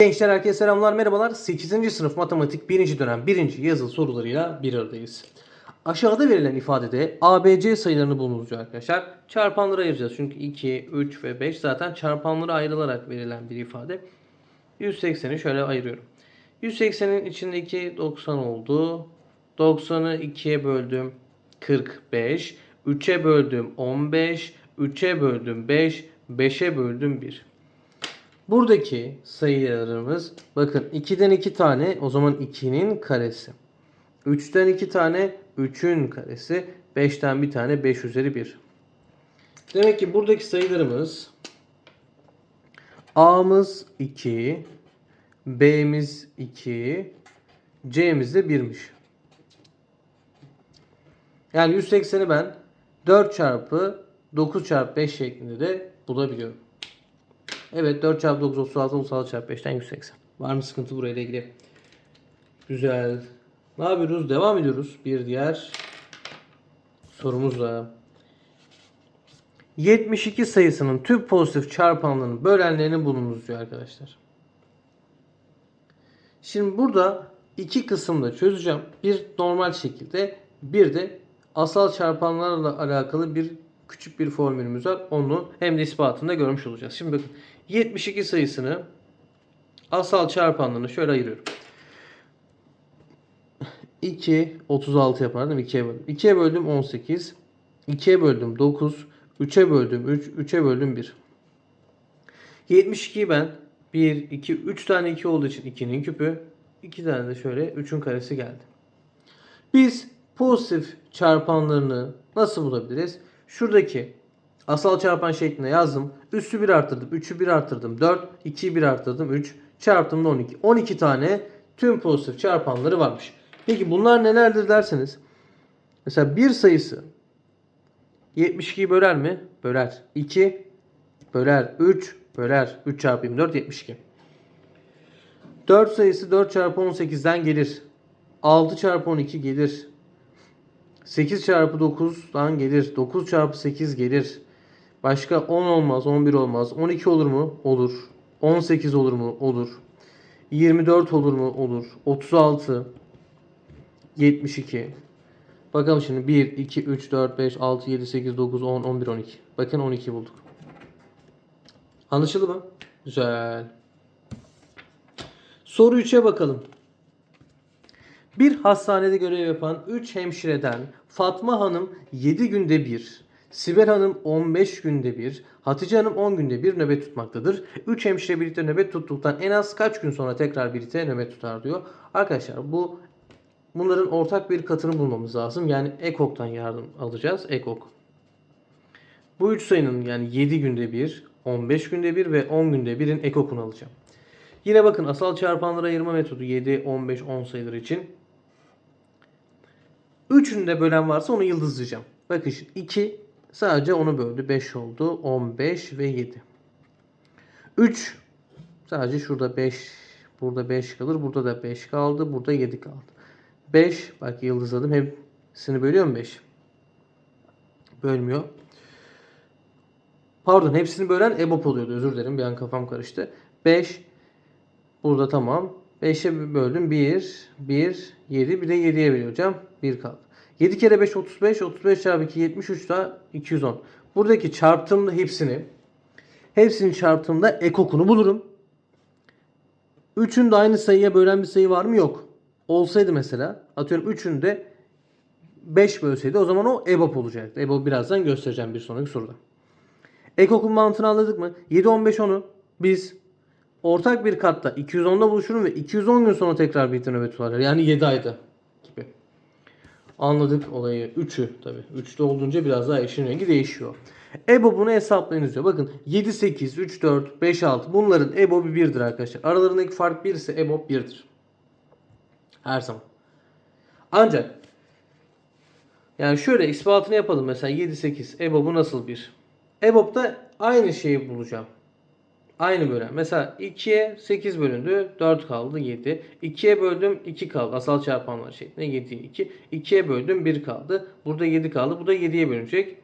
Gençler herkese selamlar merhabalar. 8. sınıf matematik 1. dönem 1. yazılı sorularıyla bir aradayız. Aşağıda verilen ifadede ABC sayılarını bulunuz arkadaşlar. Çarpanlara ayıracağız. Çünkü 2, 3 ve 5 zaten çarpanlara ayrılarak verilen bir ifade. 180'i şöyle ayırıyorum. 180'in içindeki 90 oldu. 90'ı 2'ye böldüm 45. 3'e böldüm 15. 3'e böldüm 5. 5'e böldüm 1. Buradaki sayılarımız bakın 2'den 2 tane o zaman 2'nin karesi. 3'ten 2 tane 3'ün karesi. 5'ten bir tane 5 üzeri 1. Demek ki buradaki sayılarımız A'mız 2, B'miz 2, C'miz de 1'miş. Yani 180'i ben 4 çarpı 9 çarpı 5 şeklinde de bulabiliyorum. Evet 4 çarpı 9 36 36 çarpı 5'ten 180. Var mı sıkıntı burayla ilgili? Güzel. Ne yapıyoruz? Devam ediyoruz. Bir diğer sorumuzla. 72 sayısının tüm pozitif çarpanlarının bölenlerini bulunuz diyor arkadaşlar. Şimdi burada iki kısımda çözeceğim. Bir normal şekilde bir de asal çarpanlarla alakalı bir küçük bir formülümüz var. Onu hem de ispatında görmüş olacağız. Şimdi bakın 72 sayısını asal çarpanlarını şöyle ayırıyorum. 2 36 yapar değil mi? 2'ye böldüm. 2'ye böldüm 18. 2'ye böldüm 9. 3'e böldüm 3. 3'e böldüm 1. 72'yi ben 1, 2, 3 tane 2 olduğu için 2'nin küpü. 2 tane de şöyle 3'ün karesi geldi. Biz pozitif çarpanlarını nasıl bulabiliriz? Şuradaki asal çarpan şeklinde yazdım. Üssü 1 arttırdım. 3'ü 1 arttırdım. 4. 2'yi 1 arttırdım. 3. Çarptım da 12. 12 tane tüm pozitif çarpanları varmış. Peki bunlar nelerdir derseniz. Mesela bir sayısı 72'yi böler mi? Böler. 2 böler. 3 böler. 3 çarpı 24 72. 4 sayısı 4 çarpı 18'den gelir. 6 çarpı 12 gelir. 8 çarpı 9'dan gelir. 9 çarpı 8 gelir. Başka 10 olmaz, 11 olmaz. 12 olur mu? Olur. 18 olur mu? Olur. 24 olur mu? Olur. 36 72 Bakalım şimdi 1, 2, 3, 4, 5, 6, 7, 8, 9, 10, 11, 12. Bakın 12 bulduk. Anlaşıldı mı? Güzel. Soru 3'e bakalım. Bir hastanede görev yapan 3 hemşireden Fatma Hanım 7 günde bir, Sibel Hanım 15 günde bir, Hatice Hanım 10 günde bir nöbet tutmaktadır. 3 hemşire birlikte nöbet tuttuktan en az kaç gün sonra tekrar birlikte nöbet tutar diyor. Arkadaşlar bu bunların ortak bir katını bulmamız lazım. Yani EKOK'tan yardım alacağız. EKOK. Bu üç sayının yani 7 günde bir, 15 günde bir ve 10 günde birin EKOK'unu alacağım. Yine bakın asal çarpanlara ayırma metodu 7, 15, 10 sayıları için. Üçünde bölen varsa onu yıldızlayacağım. Bakın şimdi 2 sadece onu böldü. 5 oldu. 15 ve 7. 3 sadece şurada 5 burada 5 kalır. Burada da 5 kaldı. Burada 7 kaldı. 5 bak yıldızladım. Hepsini bölüyor mu 5? Bölmüyor. Pardon hepsini bölen EBOB oluyordu. Özür dilerim bir an kafam karıştı. 5 burada tamam. 5'e böldüm 1, 1, 7 bir de 7'ye veriyor hocam. 1 kaldı. 7 kere 5 35, 35 çarpı 2 73 daha 210. Buradaki çarptığımda hepsini hepsini çarptığımda ekokunu bulurum. 3'ün de aynı sayıya bölen bir sayı var mı? Yok. Olsaydı mesela atıyorum 3'ün de 5 bölseydi o zaman o EBOB olacaktı. EBOB birazdan göstereceğim bir sonraki soruda. Ekokun mantığını anladık mı? 7, 15, 10'u biz ortak bir katta 210'da buluşurum ve 210 gün sonra tekrar birlikte nöbet tutarlar. Yani 7 ayda. Anladık olayı. 3'ü tabi. 3'te olduğunca biraz daha işin rengi değişiyor. EBOB'unu hesaplayınız diyor. Bakın 7, 8, 3, 4, 5, 6 bunların EBOB'u 1'dir arkadaşlar. Aralarındaki fark 1 ise EBOB 1'dir. Her zaman. Ancak yani şöyle ispatını yapalım. Mesela 7, 8 EBOB'u nasıl bir? EBOB'da aynı şeyi bulacağım. Aynı bölen. Mesela 2'ye 8 bölündü. 4 kaldı 7. 2'ye böldüm 2 kaldı. Asal çarpanlar şeklinde 7'ye 2. 2'ye böldüm 1 kaldı. Burada 7 kaldı. Bu da 7'ye bölünecek.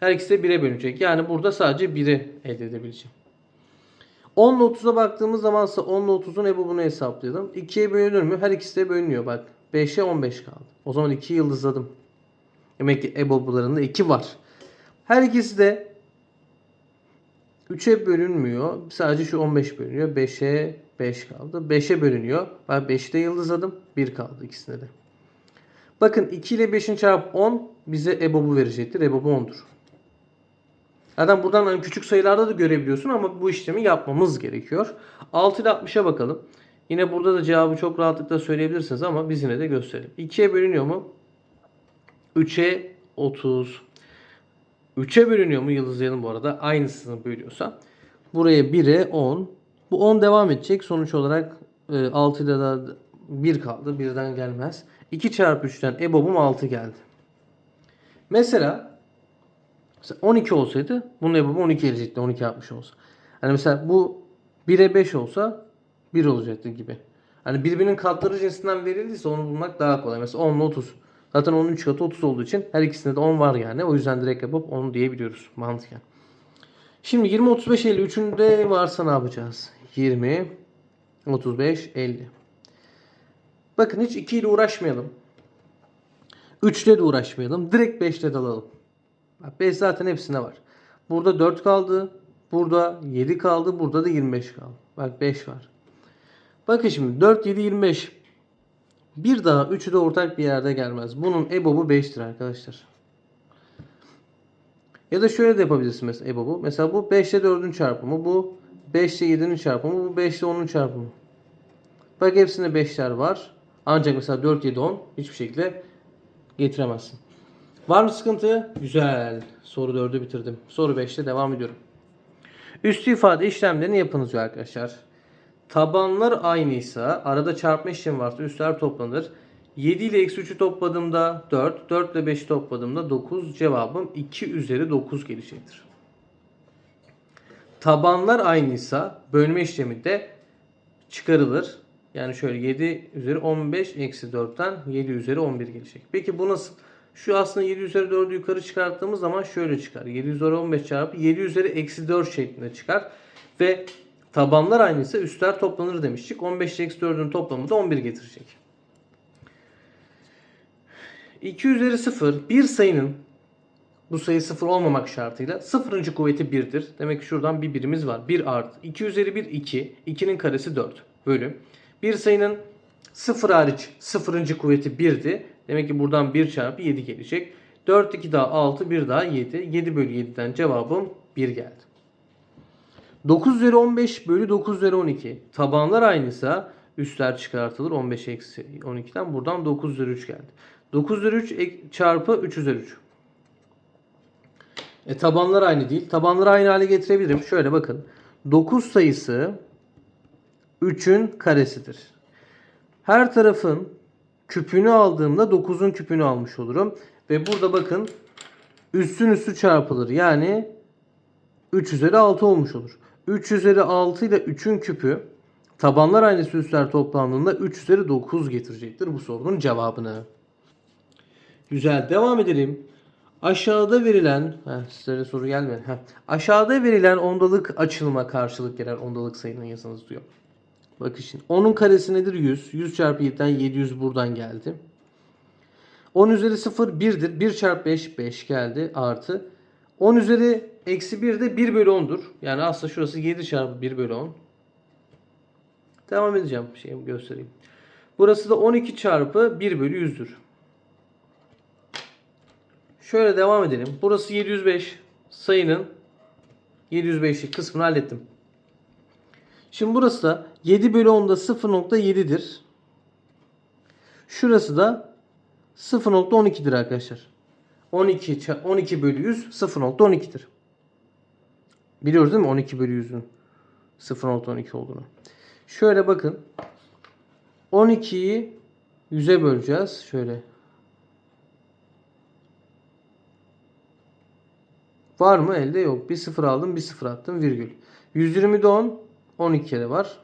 Her ikisi de 1'e bölünecek. Yani burada sadece 1'i elde edebileceğim. 10 ile 30'a baktığımız zaman ise 10 ile 30'un EBOB'unu hesaplayalım. 2'ye bölünür mü? Her ikisi de bölünüyor bak. 5'e 15 kaldı. O zaman 2'yi yıldızladım. Demek ki EBOB'larında 2 var. Her ikisi de 3'e bölünmüyor. Sadece şu 15 bölünüyor. 5'e 5 kaldı. 5'e bölünüyor. Ben 5'i de yıldızladım. 1 kaldı ikisinde de. Bakın 2 ile 5'in çarpı 10 bize EBOB'u verecektir. EBOB'u 10'dur. Zaten buradan hani küçük sayılarda da görebiliyorsun ama bu işlemi yapmamız gerekiyor. 6 ile 60'a bakalım. Yine burada da cevabı çok rahatlıkla söyleyebilirsiniz ama biz yine de gösterelim. 2'ye bölünüyor mu? 3'e 30. 3'e bölünüyor mu? Yıldızlayalım bu arada. Aynısını bölüyorsa. Buraya 1'e 10. Bu 10 devam edecek. Sonuç olarak e, 6 ile de 1 kaldı. Birden gelmez. 2 çarpı 3'ten EBOB'um 6 geldi. Mesela Mesela 12 olsaydı bunun EBOB'u 12 gelecekti. 12 60 olsa. Hani mesela bu 1'e 5 olsa 1 olacaktı gibi. Hani birbirinin katları cinsinden verildiyse onu bulmak daha kolay. Mesela 10 ile 30. Zaten onun 3 katı 30 olduğu için her ikisinde de 10 var yani. O yüzden direkt yapıp 10 diyebiliyoruz mantıken. Şimdi 20, 35, 50. Üçünde varsa ne yapacağız? 20, 35, 50. Bakın hiç 2 ile uğraşmayalım. 3 ile de uğraşmayalım. Direkt 5 ile de alalım. Bak 5 zaten hepsinde var. Burada 4 kaldı. Burada 7 kaldı. Burada da 25 kaldı. Bak 5 var. Bakın şimdi 4, 7, 25. Bir daha 3'ü de ortak bir yerde gelmez. Bunun EBOB'u 5'tir arkadaşlar. Ya da şöyle de yapabilirsin mesela EBOB'u. Mesela bu 5 ile 4'ün çarpımı. Bu 5 ile 7'nin çarpımı. Bu 5 ile 10'un çarpımı. Bak hepsinde 5'ler var. Ancak mesela 4, 7, 10 hiçbir şekilde getiremezsin. Var mı sıkıntı? Güzel. Soru 4'ü bitirdim. Soru 5'te devam ediyorum. Üstü ifade işlemlerini yapınız diyor arkadaşlar. Tabanlar aynıysa arada çarpma işlemi varsa üstler toplanır. 7 ile eksi 3'ü topladığımda 4, 4 ile 5'i topladığımda 9 cevabım 2 üzeri 9 gelecektir. Tabanlar aynıysa bölme işlemi de çıkarılır. Yani şöyle 7 üzeri 15 eksi 4'ten 7 üzeri 11 gelecek. Peki bu nasıl? Şu aslında 7 üzeri 4'ü yukarı çıkarttığımız zaman şöyle çıkar. 7 üzeri 15 çarpı 7 üzeri eksi 4 şeklinde çıkar. Ve tabanlar aynıysa üstler toplanır demiştik. 15 ile eksi 4'ün toplamı da 11 getirecek. 2 üzeri 0 bir sayının bu sayı 0 olmamak şartıyla 0. kuvveti 1'dir. Demek ki şuradan bir birimiz var. 1 artı 2 üzeri 1 2. 2'nin karesi 4 bölü. Bir sayının 0 hariç 0. kuvveti 1'di. Demek ki buradan 1 çarpı 7 gelecek. 4 2 daha 6 1 daha 7. 7 bölü 7'den cevabım 1 geldi. 9 üzeri 15 bölü 9 üzeri 12. Tabanlar aynıysa üstler çıkartılır. 15 eksi 12'den buradan 9 üzeri 3 geldi. 9 üzeri 3 ek- çarpı 3 üzeri 3. E tabanlar aynı değil. Tabanları aynı hale getirebilirim. Şöyle bakın. 9 sayısı 3'ün karesidir. Her tarafın küpünü aldığımda 9'un küpünü almış olurum. Ve burada bakın üstün üstü çarpılır. Yani 3 üzeri 6 olmuş olur. 3 üzeri 6 ile 3'ün küpü tabanlar aynısı üstler toplandığında 3 üzeri 9 getirecektir bu sorunun cevabını. Güzel devam edelim. Aşağıda verilen heh, sizlere soru gelmedi. Heh. Aşağıda verilen ondalık açılma karşılık gelen ondalık sayının yazınız diyor. Bakın şimdi 10'un karesi nedir? 100. 100 çarpı 7'den 700 buradan geldi. 10 üzeri 0 1'dir. 1 çarpı 5 5 geldi artı. 10 üzeri eksi 1 de 1 bölü 10'dur. Yani aslında şurası 7 çarpı 1 bölü 10. Devam edeceğim. Şeyimi göstereyim. Burası da 12 çarpı 1 bölü 100'dür. Şöyle devam edelim. Burası 705. Sayının 705'lik kısmını hallettim. Şimdi burası da 7 bölü 10'da 0.7'dir. Şurası da 0.12'dir arkadaşlar. 12, ça- 12 bölü 100 0.12'dir. Biliyoruz değil mi 12 bölü 100'ün 0.12 olduğunu. Şöyle bakın. 12'yi 100'e böleceğiz. Şöyle. Var mı? Elde yok. Bir sıfır aldım, bir sıfır attım, virgül. 120'de 10, 12 kere var.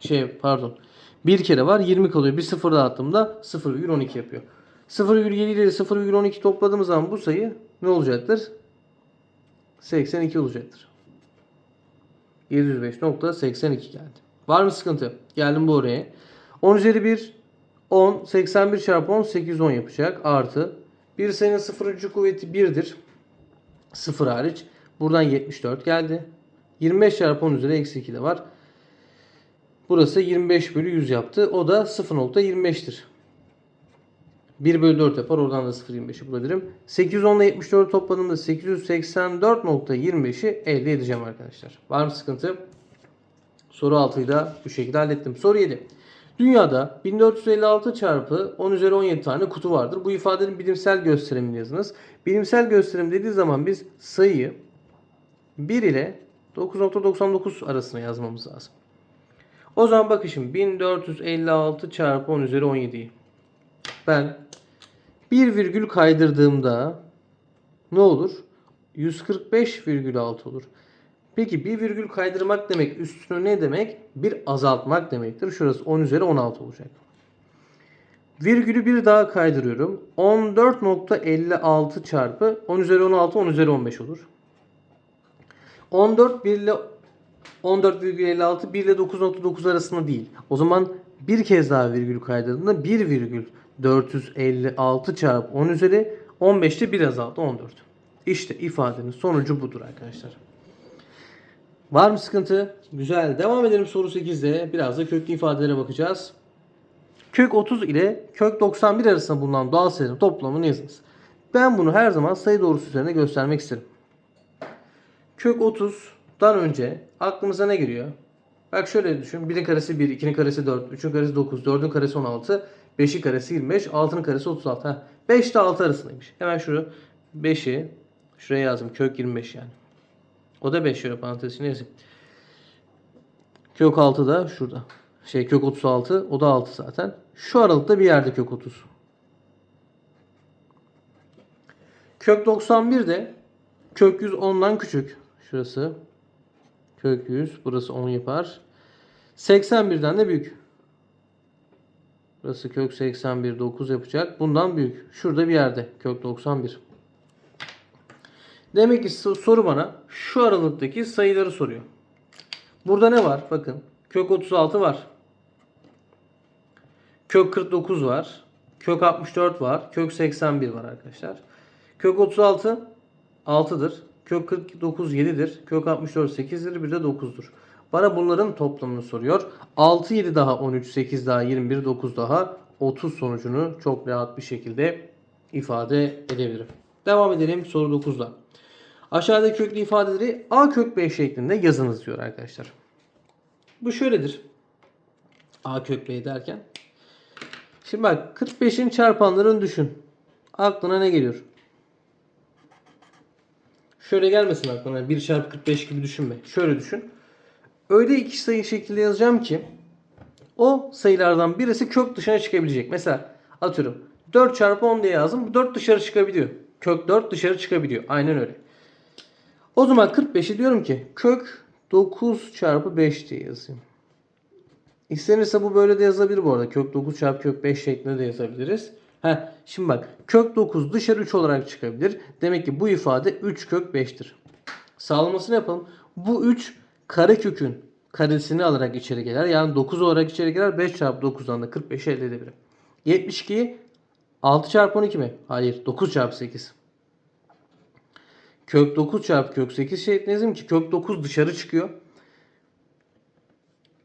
Şey pardon. Bir kere var, 20 kalıyor. Bir sıfır daha attığımda 0,12 yapıyor. 0,7 ile 0,12 topladığımız zaman bu sayı ne olacaktır? 82 olacaktır. 705.82 geldi. Var mı sıkıntı? Geldim bu oraya. 10 üzeri 1 10 81 çarpı 10 810 yapacak. Artı bir sayının sıfırıncı kuvveti 1'dir. 0 hariç. Buradan 74 geldi. 25 çarpı 10 üzeri eksi 2 de var. Burası 25 bölü 100 yaptı. O da 0.25'tir. 1 bölü 4 yapar. Oradan da 0.25'i bulabilirim. 810 ile 74'ü topladığımda 884.25'i elde edeceğim arkadaşlar. Var mı sıkıntı? Soru 6'yı da bu şekilde hallettim. Soru 7. Dünyada 1456 çarpı 10 üzeri 17 tane kutu vardır. Bu ifadenin bilimsel gösterimini yazınız. Bilimsel gösterim dediği zaman biz sayıyı 1 ile 9.99 arasına yazmamız lazım. O zaman bakın şimdi 1456 çarpı 10 üzeri 17'yi ben bir virgül kaydırdığımda ne olur? 145,6 olur. Peki bir virgül kaydırmak demek üstüne ne demek? Bir azaltmak demektir. Şurası 10 üzeri 16 olacak. Virgülü bir daha kaydırıyorum. 14.56 çarpı 10 üzeri 16 10 üzeri 15 olur. 14 1 ile 14,56 1 ile 9.9 arasında değil. O zaman bir kez daha virgül kaydırdığımda 1 virgül 456 çarpı 10 üzeri 15'te 1 azaldı 14. İşte ifadenin sonucu budur arkadaşlar. Var mı sıkıntı? Güzel. Devam edelim soru 8'de. Biraz da köklü ifadelere bakacağız. Kök 30 ile kök 91 arasında bulunan doğal sayıların toplamını yazınız. Ben bunu her zaman sayı doğrusu üzerine göstermek isterim. Kök 30'dan önce aklımıza ne geliyor? Bak şöyle düşün. 1'in karesi 1, 2'nin karesi 4, 3'ün karesi 9, 4'ün karesi 16, 5'in karesi 25, 6'nın karesi 36. Ha, 5 ile 6 arasındaymış. Hemen şunu 5'i şuraya yazdım. Kök 25 yani. O da 5 şöyle parantez içine. Kök 6 da şurada. Şey kök 36 o da 6 zaten. Şu aralıkta bir yerde kök 30. Kök 91 de kök 100 10'dan küçük. Şurası. Kök 100. Burası 10 yapar. 81'den de büyük. Burası kök 81 9 yapacak. Bundan büyük. Şurada bir yerde. Kök 91. Demek ki soru bana şu aralıktaki sayıları soruyor. Burada ne var? Bakın. Kök 36 var. Kök 49 var. Kök 64 var. Kök 81 var arkadaşlar. Kök 36 6'dır. Kök 49 7'dir. Kök 64 8'dir. Bir de 9'dur. Bana bunların toplamını soruyor. 6 7 daha 13 8 daha 21 9 daha 30 sonucunu çok rahat bir şekilde ifade edebilirim. Devam edelim soru 9'da. Aşağıdaki köklü ifadeleri a kök 5 şeklinde yazınız diyor arkadaşlar. Bu şöyledir. a kök b derken. Şimdi bak 45'in çarpanlarını düşün. Aklına ne geliyor? Şöyle gelmesin aklına 1 çarpı 45 gibi düşünme. Şöyle düşün. Öyle iki sayı şekilde yazacağım ki o sayılardan birisi kök dışına çıkabilecek. Mesela atıyorum 4 çarpı 10 diye yazdım. Bu 4 dışarı çıkabiliyor. Kök 4 dışarı çıkabiliyor. Aynen öyle. O zaman 45'i diyorum ki kök 9 çarpı 5 diye yazayım. İstenirse bu böyle de yazabilir bu arada. Kök 9 çarpı kök 5 şeklinde de yazabiliriz. Heh, şimdi bak kök 9 dışarı 3 olarak çıkabilir. Demek ki bu ifade 3 kök 5'tir. Sağlamasını yapalım. Bu 3 karekökün karesini alarak içeri gelir. Yani 9 olarak içeri girer. 5 çarpı 9'dan da 45 elde edebilirim. 72'yi 6 çarpı 12 mi? Hayır. 9 çarpı 8. Kök 9 çarpı kök 8 şeklinde yazayım ki kök 9 dışarı çıkıyor.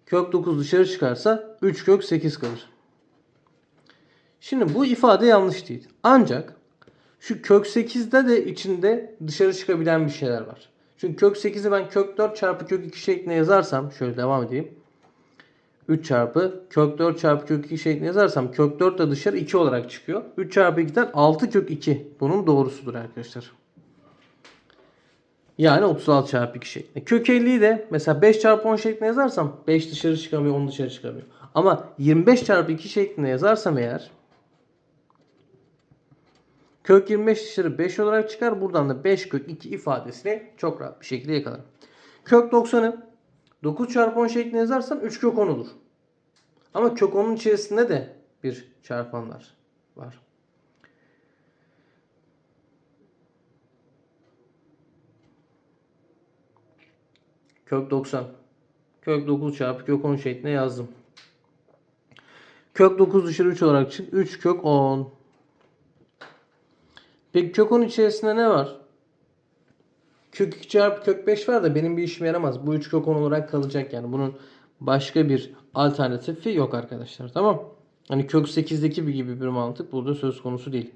Kök 9 dışarı çıkarsa 3 kök 8 kalır. Şimdi bu ifade yanlış değil. Ancak şu kök 8'de de içinde dışarı çıkabilen bir şeyler var. Çünkü kök 8'i ben kök 4 çarpı kök 2 şeklinde yazarsam şöyle devam edeyim. 3 çarpı kök 4 çarpı kök 2 şeklinde yazarsam kök 4 de dışarı 2 olarak çıkıyor. 3 çarpı 2'den 6 kök 2. Bunun doğrusudur arkadaşlar. Yani 36 çarpı 2 şeklinde. Kök 50'yi de mesela 5 çarpı 10 şeklinde yazarsam 5 dışarı çıkamıyor 10 dışarı çıkamıyor. Ama 25 çarpı 2 şeklinde yazarsam eğer kök 25 dışarı 5 olarak çıkar. Buradan da 5 kök 2 ifadesini çok rahat bir şekilde yakalarım. Kök 90'ı 9 çarpı 10 şeklinde yazarsam 3 kök 10 olur. Ama kök 10'un içerisinde de bir çarpanlar var. Kök 90. Kök 9 çarpı kök 10 şeklinde yazdım. Kök 9 dışarı 3 olarak çık. 3 kök 10. Peki kök 10 içerisinde ne var? Kök 2 çarpı kök 5 var da benim bir işime yaramaz. Bu 3 kök 10 olarak kalacak yani. Bunun başka bir alternatifi yok arkadaşlar. Tamam. Hani kök 8'deki bir gibi bir mantık burada söz konusu değil.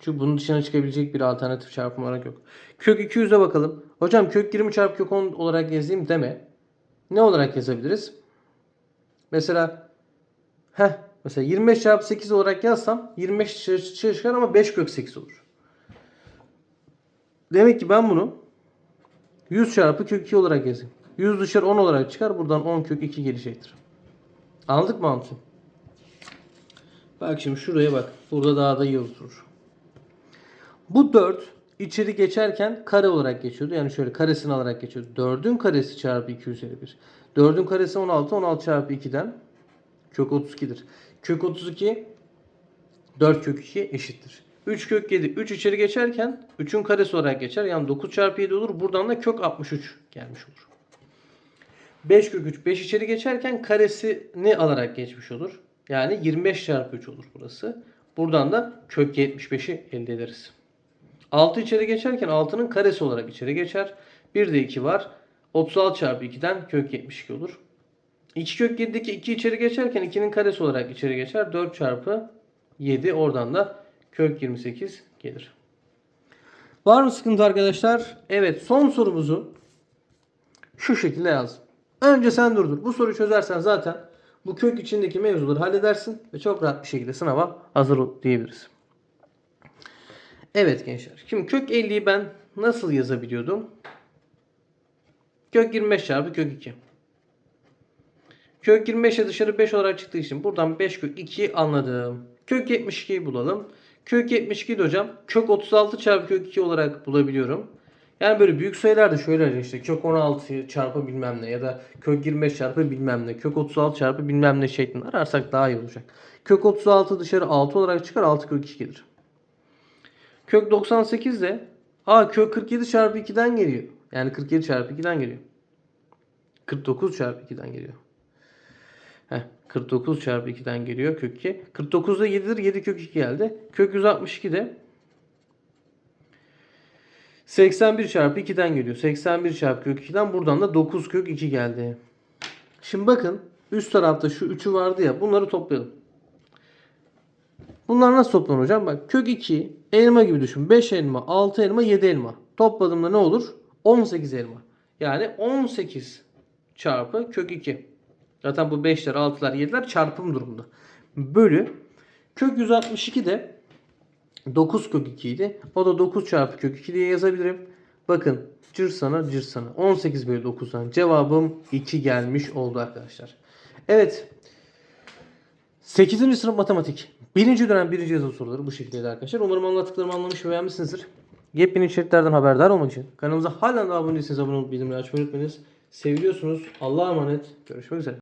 Çünkü bunun dışına çıkabilecek bir alternatif çarpım olarak yok. Kök 200'e bakalım. Hocam kök 20 çarpı kök 10 olarak yazayım deme. Ne olarak yazabiliriz? Mesela heh, mesela 25 çarpı 8 olarak yazsam 25 dışarı çıkar ama 5 kök 8 olur. Demek ki ben bunu 100 çarpı kök 2 olarak yazayım. 100 dışarı 10 olarak çıkar. Buradan 10 kök 2 gelecektir. Anladık mı Hamsun? Bak şimdi şuraya bak. Burada daha da iyi oturur. Bu 4 içeri geçerken kare olarak geçiyordu. Yani şöyle karesini alarak geçiyordu. 4'ün karesi çarpı 2 üzeri 1. 4'ün karesi 16. 16 çarpı 2'den kök 32'dir. Kök 32 4 kök 2 eşittir. 3 kök 7. 3 içeri geçerken 3'ün karesi olarak geçer. Yani 9 çarpı 7 olur. Buradan da kök 63 gelmiş olur. 5 kök 3. 5 içeri geçerken karesini alarak geçmiş olur. Yani 25 çarpı 3 olur burası. Buradan da kök 75'i elde ederiz. 6 içeri geçerken 6'nın karesi olarak içeri geçer. Bir de 2 var. 36 çarpı 2'den kök 72 olur. 2 kök 7'deki 2 içeri geçerken 2'nin karesi olarak içeri geçer. 4 çarpı 7 oradan da kök 28 gelir. Var mı sıkıntı arkadaşlar? Evet son sorumuzu şu şekilde yazdım. Önce sen durdur. Bu soruyu çözersen zaten bu kök içindeki mevzuları halledersin ve çok rahat bir şekilde sınava hazır ol diyebiliriz. Evet gençler. Şimdi kök 50'yi ben nasıl yazabiliyordum? Kök 25 çarpı kök 2. Kök 25'e dışarı 5 olarak çıktığı için buradan 5 kök 2'yi anladım. Kök 72'yi bulalım. Kök 72 de hocam kök 36 çarpı kök 2 olarak bulabiliyorum. Yani böyle büyük sayılarda şöyle işte kök 16 çarpı bilmem ne ya da kök 25 çarpı bilmem ne kök 36 çarpı bilmem ne şeklinde ararsak daha iyi olacak. Kök 36 dışarı 6 olarak çıkar 6 kök 2 gelir. Kök 98 de aa kök 47 çarpı 2'den geliyor. Yani 47 çarpı 2'den geliyor. 49 çarpı 2'den geliyor. Heh, 49 çarpı 2'den geliyor kök 2. 49 da 7'dir. 7 kök 2 geldi. Kök 162 de 81 çarpı 2'den geliyor. 81 çarpı kök 2'den buradan da 9 kök 2 geldi. Şimdi bakın üst tarafta şu 3'ü vardı ya bunları toplayalım. Bunlar nasıl toplanır hocam? Bak kök 2 elma gibi düşün. 5 elma, 6 elma, 7 elma. Topladığımda ne olur? 18 elma. Yani 18 çarpı kök 2. Zaten bu 5'ler, 6'lar, 7'ler çarpım durumunda. Bölü kök 162 de 9 kök 2 idi. O da 9 çarpı kök 2 diye yazabilirim. Bakın cır sana cır sana. 18 bölü 9'dan cevabım 2 gelmiş oldu arkadaşlar. Evet. 8. sınıf matematik. Birinci dönem birinci yazılı soruları bu şekildeydi arkadaşlar. Umarım anlattıklarımı anlamış ve beğenmişsinizdir. Yepyeni içeriklerden haberdar olmak için kanalımıza hala da abone değilseniz abone olup bildirimleri açmayı unutmayınız. Seviliyorsunuz. Allah'a emanet. Görüşmek üzere.